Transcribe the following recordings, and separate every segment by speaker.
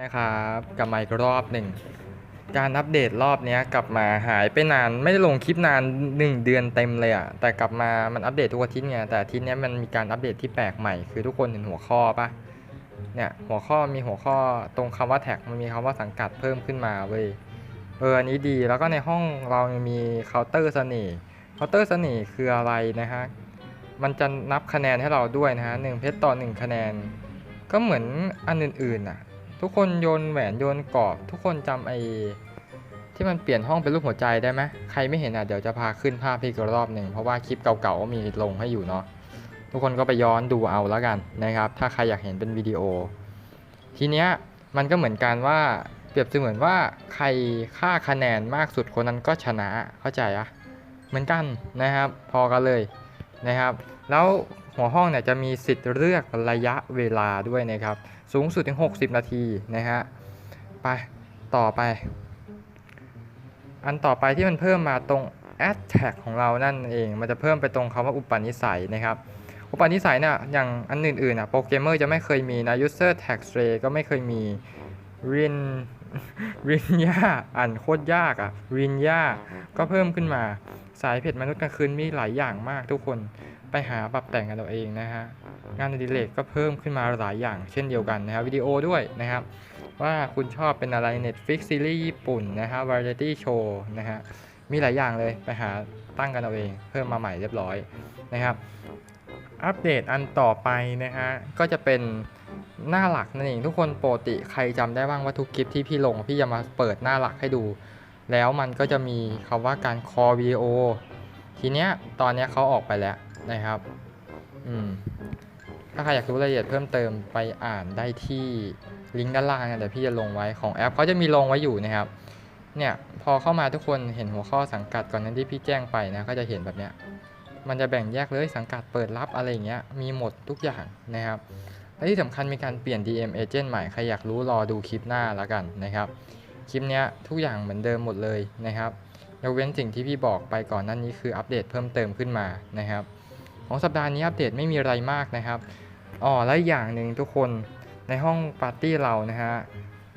Speaker 1: นะครับกลับมาอีกรอบหนึ่งการอัปเดตรอบนี้กลับมาหายไปนานไม่ได้ลงคลิปนาน 1 เดือนเต็มเลยอะแต่กลับมามันอัปเดตทุกอาทิตย์ไงแต่อาทิตย์นี้มันมีการอัปเดตที่แปลกใหม่คือทุกคนเห็นหัวข้อปะเนี่ยหัวข้อมีหัวข้อตรงคำว่าแท็กมันมีคำว่าสังกัดเพิ่มขึ้นมาเว้ยเอออันนี้ดีแล้วก็ในห้องเรามีเคาน์เตอร์เสน่ห์เคาน์เตอร์เสน่ห์คืออะไรนะฮะมันจะนับคะแนนให้เราด้วยนะฮะหนึ่งเพชรต่อหนึ่งคะแนน ก็เหมือนอันอื่นๆน่ะ ทุกคนโยนแหวนโยนกรอบ ทุกคนจำไอ้ที่มันเปลี่ยนห้องเป็นรูปหัวใจได้ไหมใครไม่เห็นอะเดี๋ยวจะพาขึ้นภาพอีกรอบหนึ่งเพราะว่าคลิปเก่าๆก็มีลงให้อยู่เนาะทุกคนก็ไปย้อนดูเอาแล้วกันนะครับ ถ้าใครอยากเห็นเป็นวิดีโอ ทีเนี้ยมันก็เหมือนกันว่าเปรียบเสมือนว่าใครค่าคะแนนมากสุดคนนั้นก็ชนะเข้าใจอะเหมือนกันนะครับ พอกันเลยนะครับ แล้ว หัวห้องเนี่ยจะมีสิทธิ์เลือกระยะเวลาด้วยนะครับ สูงสุดถึง 60 นาทีนะฮะ ไปต่อไป อันต่อไปที่มันเพิ่มมาตรง a d tag ของเรานั่นเอง มันจะเพิ่มไปตรงคำว่าอุปนิสัยนะครับ อุปนิสัยเนี่ยอย่างอันอื่นๆนะโปรแกรมเมอร์จะไม่เคยมีนะ user tag stray ก็ไม่เคยมี rin rin ยาอ่านโคตรยากอะ่ะ rin ยาก็เพิ่มขึ้นมา สายเพจมนุษย์กลางคืนมีหลายอย่างมากทุกคน ไปหาปรับแต่งกันเอาเองนะฮะงานอดิเรกก็เพิ่มขึ้นมาหลายอย่างเช่นเดียวกันนะครับวิดีโอด้วยนะครับ ว่าคุณชอบเป็นอะไร Netflix ซีรีส์ญี่ปุ่นนะฮะ Variety Show นะฮะมีหลายอย่างเลยไปหาตั้งกันเอาเองเพิ่มมาใหม่เรียบร้อยนะครับ อัปเดตอันต่อไปนะฮะก็จะเป็นหน้าหลักนั่นเองทุกคนปกติใครจำได้บ้างว่าทุกคลิปที่พี่ลงพี่จะมาเปิดหน้าหลักให้ดู แล้วมันก็จะมีคำว่าการคอวิดีโอทีเนี้ยตอนเนี้ยเขาออกไปแล้ว นะครับอืมถ้าใครอยากรู้รายละเอียดเพิ่มเติมไปอ่านได้ที่ลิงก์ด้านล่างนะเดี๋ยวพี่จะลงไว้ของแอปเขาจะมีลงไว้อยู่นะครับ เนี่ยพอเข้ามาทุกคนเห็นหัวข้อสังกัดก่อนนั้นที่พี่แจ้งไปนะก็จะเห็นแบบเนี้ยมันจะแบ่งแยกเลยสังกัดเปิดรับอะไรอย่างเงี้ยมีหมดทุกอย่างนะครับและที่สำคัญมีการเปลี่ยน DM agent ใหม่ใครอยากรู้รอดูคลิปหน้าแล้วกันนะครับ คลิปเนี้ยทุกอย่างเหมือนเดิมหมดเลยนะครับยกเว้นสิ่งที่พี่บอกไปก่อนนั้นนี้คืออัปเดตเพิ่มเติมขึ้นมานะครับ ของสัปดาห์นี้อัปเดตไม่มีอะไรมากนะครับอ๋อและอย่างหนึ่งทุกคนในห้องปาร์ตี้เรานะฮะ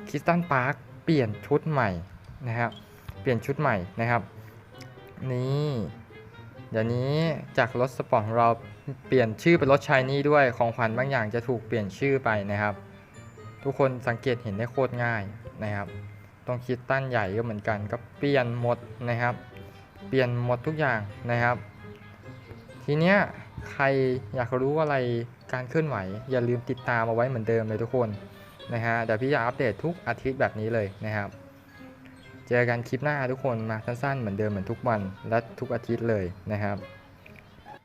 Speaker 1: คริสตันพาร์คเปลี่ยนชุดใหม่นะครับเปลี่ยนชุดใหม่นะครับ นี่เดี๋ยวนี้จากรถสปอร์ตของเราเปลี่ยนชื่อเป็นรถชายนี่ด้วยของขวัญบางอย่างจะถูกเปลี่ยนชื่อไปนะครับ ทุกคนสังเกตเห็นได้โคตรง่ายนะครับตรงคิดตั้นใหญ่ก็เหมือนกันก็เปลี่ยนหมดนะครับ เปลี่ยนหมดทุกอย่างนะครับ ทีเนี้ยใครอยากรู้อะไรการเคลื่อนไหว อย่าลืมติดตามเอาไว้เหมือนเดิมเลยทุกคนนะฮะเดี๋ยวพี่จะอัปเดตทุกอาทิตย์แบบนี้เลยนะครับ เจอกันคลิปหน้าทุกคนมาสั้นๆเหมือนเดิมเหมือนทุกวันและทุกอาทิตย์เลยนะครับ